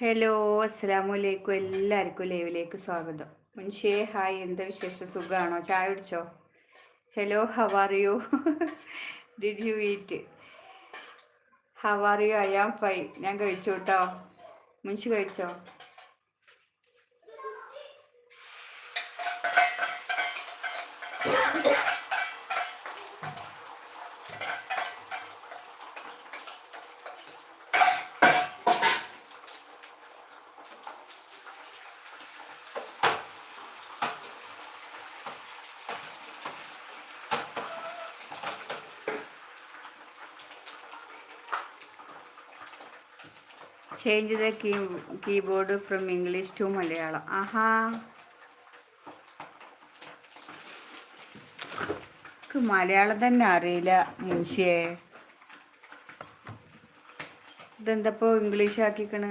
Hello അസ്സാമലൈക്കും എല്ലാവർക്കും ലൈവിലേക്ക് സ്വാഗതം. മുൻഷേ ഹായ് എന്താ വിശേഷം? സുഖമാണോ ചായ കുടിച്ചോ? Hello how are you did you eat how are you I am fine ഞാൻ കഴിച്ചു കേട്ടോ മുൻഷി കഴിച്ചോ? Change the key keyboard from English to Malayalam ആഹാ മലയാളം തന്നെ അറിയില്ല മുൻഷിയെ. ഇതെന്തപ്പോ English ആക്കിക്കണ്?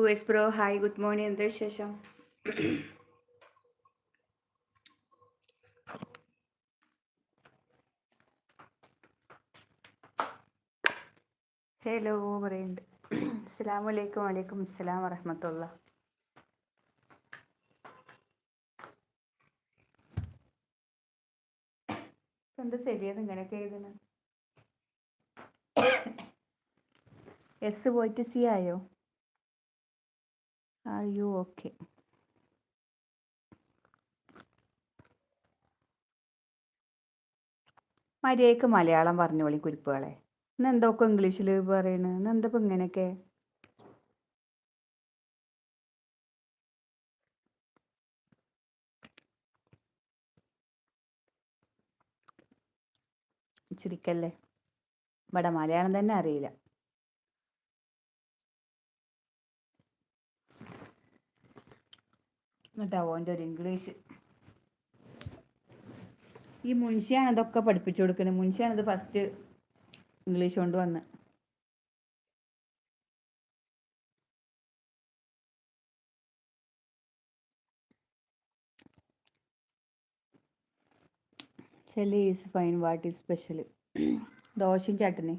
Who yes bro hi good morning എന്താ വിശേഷം ഹലോ പറയുന്നുണ്ട് അസ്സാം വലൈക്കും വലൈക്കും അസ്സലാം വറഹമത്തുള്ള എന്താ ശരിയത് ഇങ്ങനെയൊക്കെ എഴുതണ. എസ് പോയിട്ട് സി ആയോ? ആർ യു ഓക്കെ മര്യാദയ്ക്ക് മലയാളം പറഞ്ഞോളി കുരിപ്പുകളെ. ഇന്ന് എന്തൊക്കെ ഇംഗ്ലീഷിൽ പറയണ്? ഇന്ന് എന്താ ഇപ്പം ഇങ്ങനെയൊക്കെ? ചിരിക്കല്ലേ ഇവിടെ മലയാളം തന്നെ അറിയില്ല. എന്നിട്ടാ ഓന്റെ ഒരു ഇംഗ്ലീഷ്? ഈ മുൻഷിയാണ് ഇതൊക്കെ പഠിപ്പിച്ചു കൊടുക്കുന്നത്. മുൻഷിയാണ് ഇത് ഫസ്റ്റ് ഇംഗ്ലീഷ് കൊണ്ട് വന്ന്. ചെല്ലി is fine what is special ദോശയും ചട്ടണി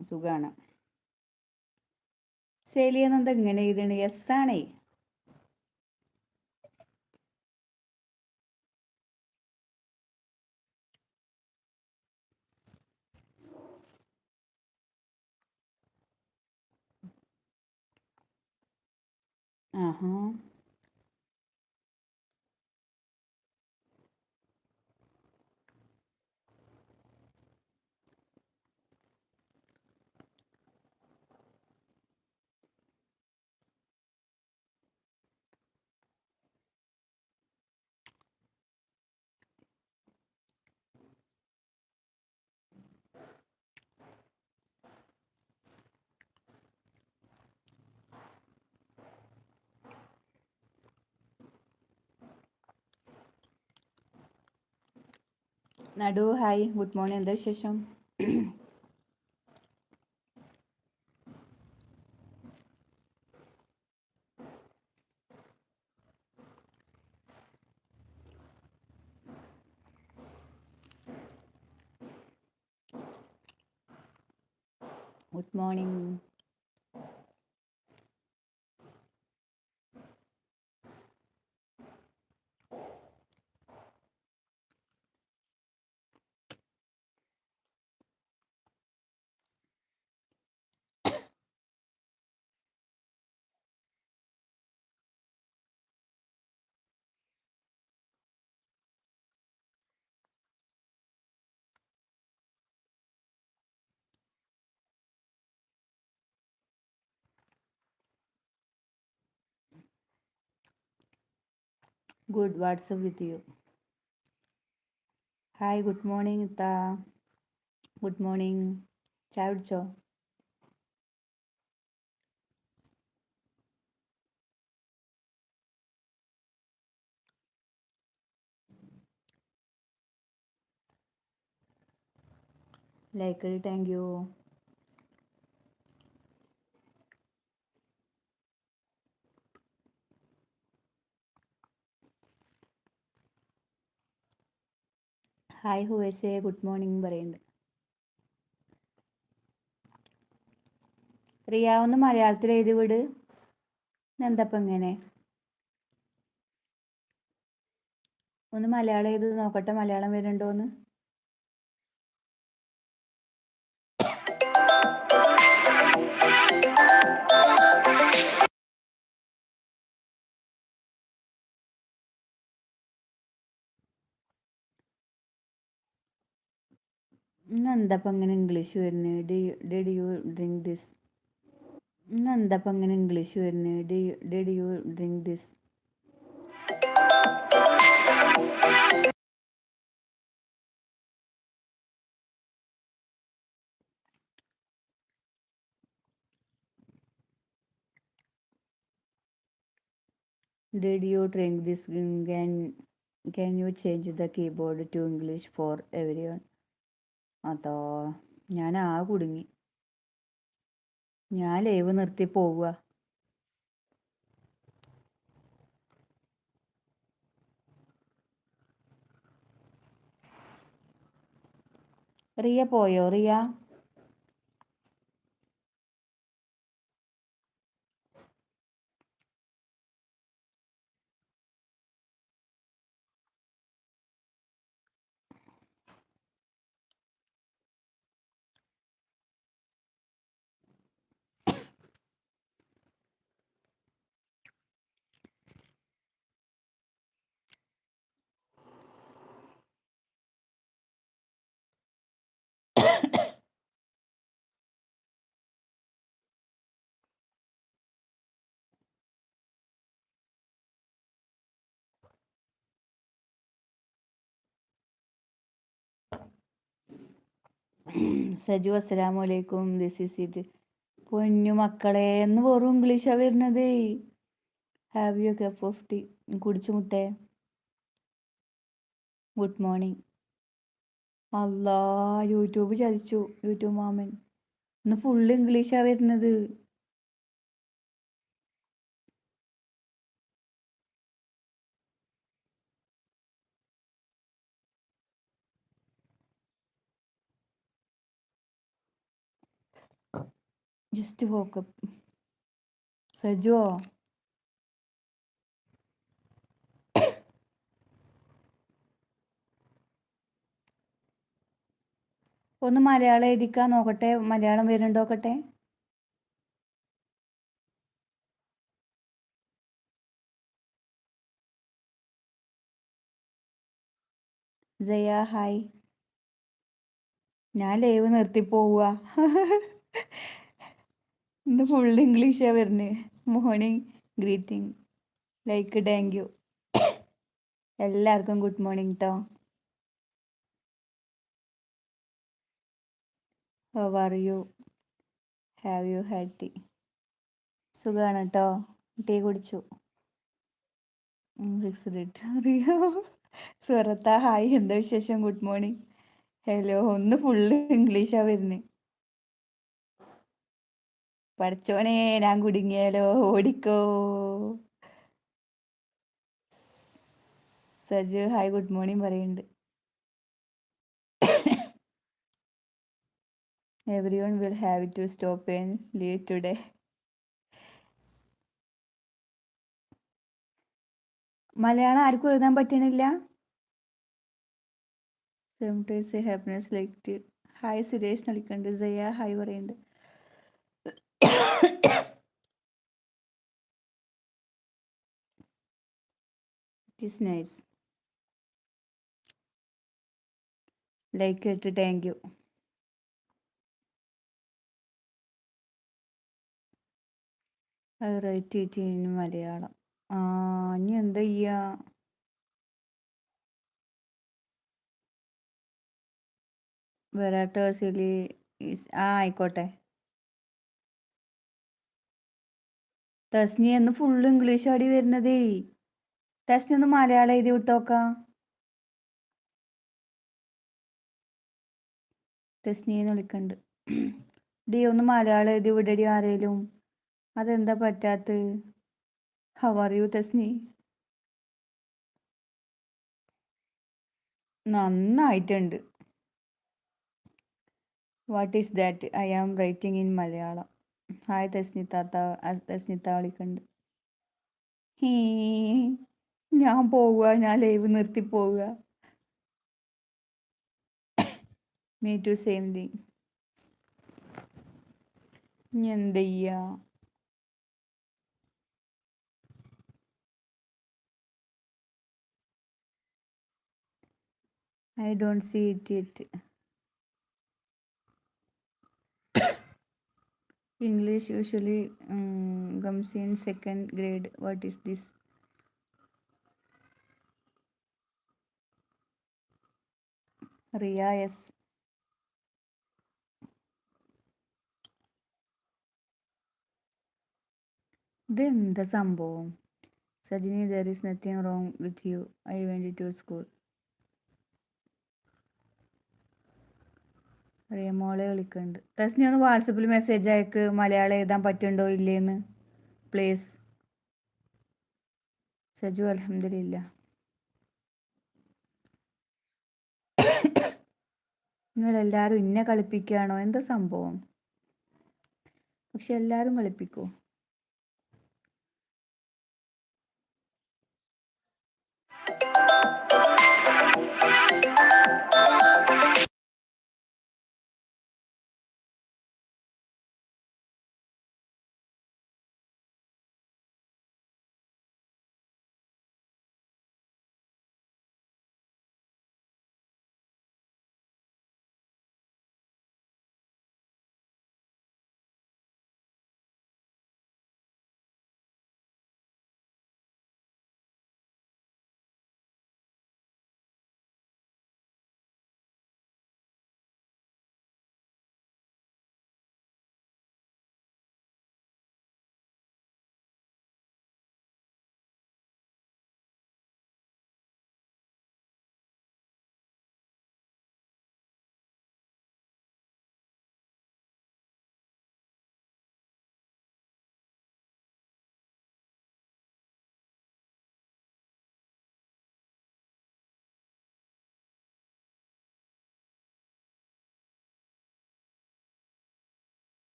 സുഖമാണ് സെലിയെന്നെന്താ ഇങ്ങനെ എഴുതണേ? എസ് ആണേ. ആഹാ നടു ഹായ് ഗുഡ് മോർണിംഗ് എന്താ വിശേഷം? Good morning. Good, what's up with you? Hi, good morning, Ta. Good morning, Chaucho. Like, thank you. Hi ഹുവേസേ good morning പറയുന്നുണ്ട്. റിയ ഒന്ന് മലയാളത്തിൽ എഴുതി വിട്. എന്തപ്പം ഇങ്ങനെ? ഒന്ന് മലയാളം എഴുതി നോക്കട്ടെ മലയാളം വരുന്നുണ്ടോന്ന്? ഇന്നെന്തപ്പം ഇങ്ങനെ ഇംഗ്ലീഷ് വരുന്നത് ഡിഡ് യു ഡ്രിങ്ക് ദിസ് ഇന്നെന്തപ്പം ഇങ്ങനെ ഇംഗ്ലീഷ് വരുന്നത് did you drink this Did you drink this? Can, can you change the keyboard to English for everyone? അതോ ഞാൻ ആ കുടുങ്ങി. ഞാൻ ലൈവ് നിർത്തി പോവുക. റിയ പോയോ? റിയ? സജു അസ്സലാമു അലൈക്കും ദിസ് ഈസ് ഇറ്റ് പൊന്നു മക്കളെ എന്ന് വെറും ഇംഗ്ലീഷാ വരുന്നത്. Have you cup of tea കുടിച്ചു മുത്തേ. ഗുഡ് മോർണിംഗ് അല്ലാ യൂട്യൂബ് ചതിച്ചു. യൂട്യൂബ് മാമൻ. ഇന്ന് ഫുള്ള് ഇംഗ്ലീഷാ വരുന്നത്. ജസ്റ്റ് വോക്കപ്പ് സജുവോ ഒന്ന് മലയാളം എഴുതിക്കാൻ നോക്കട്ടെ. മലയാളം വരുന്നുണ്ടോക്കട്ടെ ജയ ഹായ് ഞാൻ ലൈവ് നിർത്തി പോവുക. ഇന്ന് ഫുൾ ഇംഗ്ലീഷാണ് വരുന്നത് morning greeting. Like thank you എല്ലാവർക്കും ഗുഡ് മോർണിംഗ് കേട്ടോ how are you have you had tea സുഖമാണ് കേട്ടോ ടീ കുടിച്ചു. ഫിക്സ്ഡ് അറിയോ? സ്വറത്ത ഹായ്. എന്താ വിശേഷം? ഗുഡ് മോർണിംഗ് ഹലോ ഒന്ന് ഫുള്ള് ഇംഗ്ലീഷാണ് വരുന്നത് പഠിച്ചോനെ ഞാൻ കുടുങ്ങിയാലോ? ഓടിക്കോ. സജു ഹായ് ഗുഡ് മോർണിംഗ് പറയുന്നുണ്ട്. Everyone will have to stop and leave today Malayalam ആർക്കും എഴുതാൻ പറ്റണില്ല? ഹാപ്പിനെസ് ലൈക്ക് ഹായ് സുരേഷ് നൽകുന്നുണ്ട് ജയ ഹായ് പറയുന്നുണ്ട്. ഇറ്റ് ഈസ് നൈസ് ലൈക്ക് ഇട്ട് താങ്ക് യു അത് റൈറ്റ് ഇൻ മലയാളം ആ ഇനി എന്താ ചെയ്യാ? വരാട്ടോ ശരി ആ ആയിക്കോട്ടെ. തസ്നി എന്ന് ഫുൾ ഇംഗ്ലീഷ് ആടി വരുന്നതേ. തസ്നി ഒന്ന് മലയാളം എഴുതി വിട്ടോക്കാം. തസ്നിന്ന് വിളിക്കണ്ട്. ഡി ഒന്ന് മലയാളം എഴുതി വിടടി ആരേലും. അതെന്താ പറ്റാത്ത? How are you Tasni? നന്നായിട്ടുണ്ട്. What is that I am writing in Malayalam. Hi Tasni താത്ത അ- തസ്നിത്ത വിളിക്കണ്ട് ഹീ ഞാൻ പോവുക ഞാൻ ലൈവ് നിർത്തി പോവുക. മീ ടു സെയിം തിങ് ഇനി എന്ത് ചെയ്യാ? I don't see it it English usually um, comes in second grade. What is this? Ria, yes. Then the Sambo. Sajini, there is nothing wrong with you. I went to school. അറിയാം മോളെ വിളിക്കുന്നുണ്ട് തസ്നി ഒന്ന് വാട്സപ്പിൽ message അയക്ക്. മലയാളം എഴുതാൻ പറ്റുണ്ടോ ഇല്ലേന്ന്. Please Saju അലഹമില്ല നിങ്ങളെല്ലാവരും ഇന്നെ കളിപ്പിക്കുകയാണോ എന്താ സംഭവം? പക്ഷെ എല്ലാവരും കളിപ്പിക്കോ?